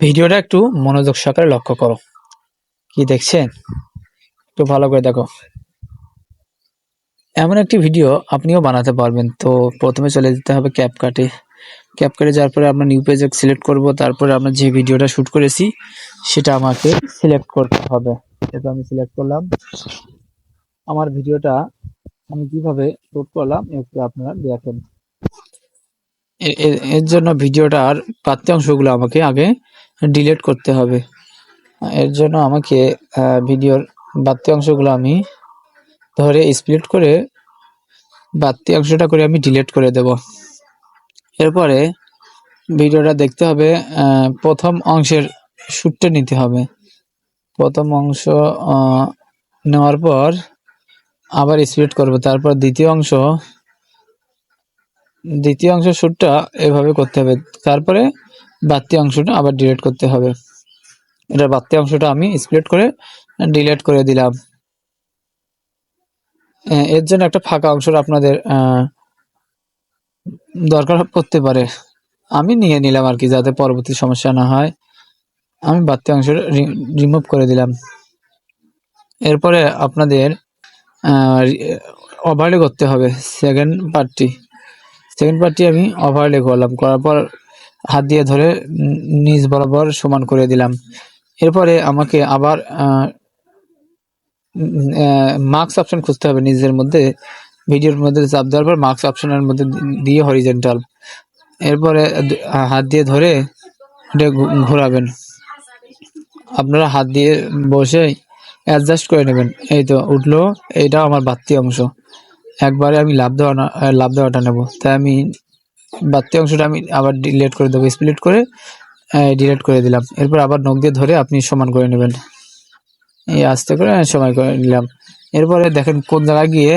ভিডিওটা একটু মনোযোগ সহকারে লক্ষ্য করো। কি দেখছেন? একটু ভালো করে দেখো। এমন একটি ভিডিও আপনিও বানাতে পারবেন। তো প্রথমে চলে যেতে হবে ক্যাপকাটে ক্যাপকাটে যাওয়ার পরে আমরা নিউ পেজে সিলেক্ট করব। তারপরে আমরা যে ভিডিওটা শ্যুট করেছি, সেটা আমাকে সিলেক্ট করতে হবে। এটা আমি সিলেক্ট করলাম, আমার ভিডিওটা আমি কীভাবে শ্যুট করলাম একটু আপনারা দেখেন। এর জন্য ভিডিওটার প্রাপ্তি অংশগুলো আমাকে আগে ডিলিট করতে হবে। এর জন্য আমাকে ভিডিওর বাড়তি অংশগুলো আমি ধরে স্প্লিট করে বাড়তি অংশটা করে আমি ডিলিট করে দেব। এরপরে ভিডিওটা দেখতে হবে প্রথম অংশের শ্যুটটা নিতে হবে। প্রথম অংশ নেওয়ার পর আবার স্প্লিট করব। তারপর দ্বিতীয় অংশ দ্বিতীয় অংশ শ্যুটটা এভাবে করতে হবে। তারপরে বাড়তি অংশটা আবার ডিলিট করতে হবে। এটা বাড়তি অংশটা আমি স্প্লিট করে ডিলিট করে দিলাম। এর জন্য একটা ফাঁকা অংশ আপনাদের দরকার পড়তে পারে। আমি নিয়ে নিলাম আর কি, যাতে পরবর্তী সমস্যা না হয়। আমি বাড়তি অংশটা রিমুভ করে দিলাম। এরপরে আপনাদের ওভারলে করতে হবে সেকেন্ড পার্টটি সেকেন্ড পার্টটি আমি ওভারলে করলাম, করার পর হাত দিয়ে ধরে নিজ বরাবর সমান করে দিলাম। এরপরে আমাকে আবার মার্কস অপশন খুঁজতে হবে নিজের মধ্যে। ভিডিওর মধ্যে চাপ দেওয়ার পর মার্কস অপশনের মধ্যে দিয়ে হরিজেন্টাল এরপরে হাত দিয়ে ধরে এটা ঘোরাবেন। আপনারা হাত দিয়ে বসে অ্যাডজাস্ট করে নেবেন। এই তো উঠল এইটা আমার বাড়তি অংশ। একবারে আমি লাভ দেওয়া লাভ দেওয়াটা নেব। তাই আমি বাড়তি অংশটা আমি আবার ডিলেট করে দেবো স্প্লিট করে ডিলেট করে দিলাম। এরপর আবার নখ দিয়ে ধরে আপনি সমান করে নেবেন। এই আস্তে করে সময় করে নিলাম। এরপরে দেখেন কোন জায়গায় গিয়ে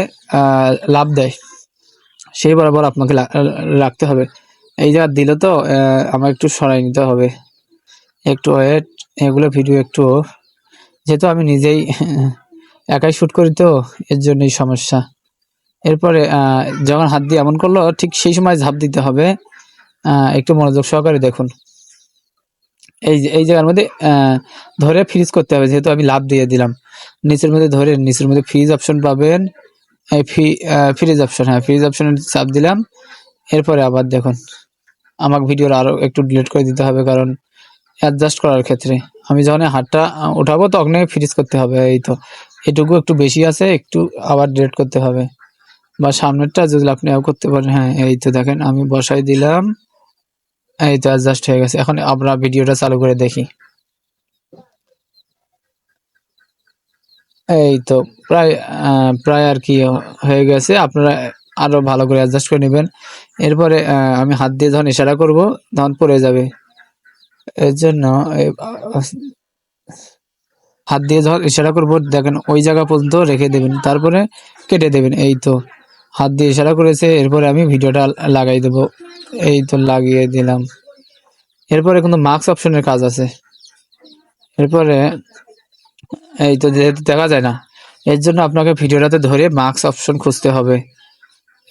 লাভ দেয়, সেই বরাবর আপনাকে রাখতে হবে। এই জায়গা দিলে তো আমার একটু সরাই নিতে হবে। একটু ওয়েট এগুলো ভিডিও একটু যেহেতু আমি নিজেই একাই শ্যুট করি তো, এর জন্যই সমস্যা। এরপরে যখন হাত দিয়ে এমন করল, ঠিক সেই সময় ঝাঁপ দিতে হবে। একটু মনোযোগ সহকারে দেখুন। এই এই জায়গার মধ্যে ধরে ফ্রিজ করতে হবে, যেহেতু আমি লাভ দিয়ে দিলাম। নিচের মধ্যে ধরে, নিচের মধ্যে ফ্রিজ অপশন পাবেন। এই ফ্রি ফ্রিজ অপশন হ্যাঁ ফ্রিজ অপশনে চাপ দিলাম। এরপরে আবার দেখুন, আমাকে ভিডিওর আরও একটু ডিলিট করে দিতে হবে, কারণ অ্যাডজাস্ট করার ক্ষেত্রে। আমি যখন হাতটা উঠাবো তখন ফ্রিজ করতে হবে, এই তো। এটুকু একটু বেশি আছে, একটু আবার ডিলিট করতে হবে। বা সামনেরটা যদি আপনি করতে পারেন হ্যাঁ এই তো দেখেন, আমি বসাই দিলাম। এই তো অ্যাডজাস্ট হয়ে গেছে। এখন আমরা ভিডিওটা চালু করে দেখি। এই তো প্রায় প্রায় আর কি হয়ে গেছে। আপনারা আরও ভালো করে অ্যাডজাস্ট করে নেবেন। এরপরে আমি হাত দিয়ে যখন ইশারা করব, তখন পড়ে যাবে। এর জন্য হাত দিয়ে যখন ইশারা করব, দেখেন ওই জায়গা পর্যন্ত রেখে দেবেন। তারপরে কেটে দেবেন। এই তো হাত দিয়ে ইশারা করেছে, এরপরে আমি ভিডিওটা লাগাই দেব। এই তো লাগিয়ে দিলাম। এরপরে কিন্তু মার্কস অপশনের কাজ আছে। এরপরে, এই তো যেহেতু দেখা যায় না, এর জন্য আপনাকে ভিডিওটাতে ধরে মার্কস অপশন খুঁজতে হবে।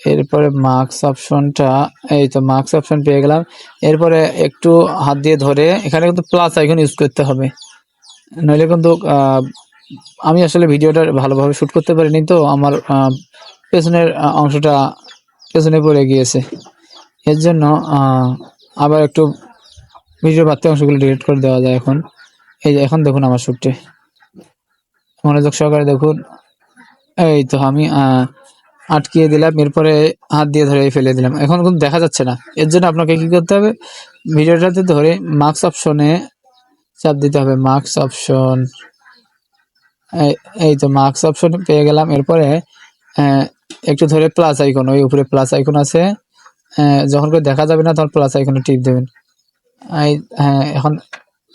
এরপরে মার্কস অপশনটা এই তো মার্কস অপশন পেয়ে গেলাম। এরপরে একটু হাত দিয়ে ধরে, এখানে কিন্তু প্লাস আইকন ইউজ করতে হবে। নইলে কিন্তু আমি আসলে ভিডিওটা ভালোভাবে শুট করতে পারিনি তো, আমার পেছনের অংশটা পেছনে পড়ে গিয়েছে। এর জন্য আবার একটু ভিডিওর বাড়তি অংশগুলো ডিলিট করে দেওয়া যায় এখন। এই যে, এখন দেখুন আমার শুটে মনোযোগ সহকারে দেখুন। এই তো আমি আটকিয়ে দিলাম, এরপরে হাত দিয়ে ধরে ফেলে দিলাম। এখন কিন্তু দেখা যাচ্ছে না। এর জন্য আপনাকে কি করতে হবে? ভিডিওটাতে ধরে মার্কস অপশনে চাপ দিতে হবে। মার্কস অপশন এই তো মার্কস অপশন পেয়ে গেলাম। এরপরে একটু ধরে প্লাস আইকন ওই উপরে প্লাস আইকন আছে। যখন করে দেখা যাবে না, তখন প্লাস আইকনে টিপ দেবেন। হ্যাঁ এখন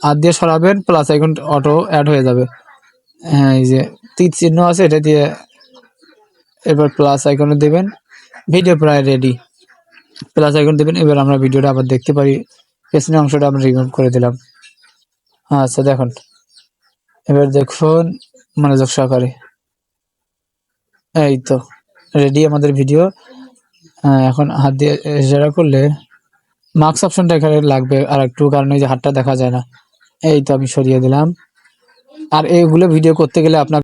হাত দিয়ে সরাবেন প্লাস আইকন অটো অ্যাড হয়ে যাবে। হ্যাঁ এই যে তীর চিহ্ন আছে, এটা দিয়ে এবার প্লাস আইকনে দেবেন। ভিডিও প্রায় রেডি প্লাস আইকন দেবেন, এবার আমরা ভিডিওটা আবার দেখতে পারি। পেছনের অংশটা আমরা রিমুভ করে দিলাম। আচ্ছা দেখুন। এবার দেখুন, মনোযোগ সহকারে। এই তো। রেডি আমাদের ভিডিও এখন হাত দিয়ে ইশারা করলে মার্কস অপশনটা এখানে লাগবে। আর একটু কারণ এই যে হাতটা দেখা যায় না। এই তো আমি সরিয়ে দিলাম। আর এইগুলো ভিডিও করতে গেলে আপনার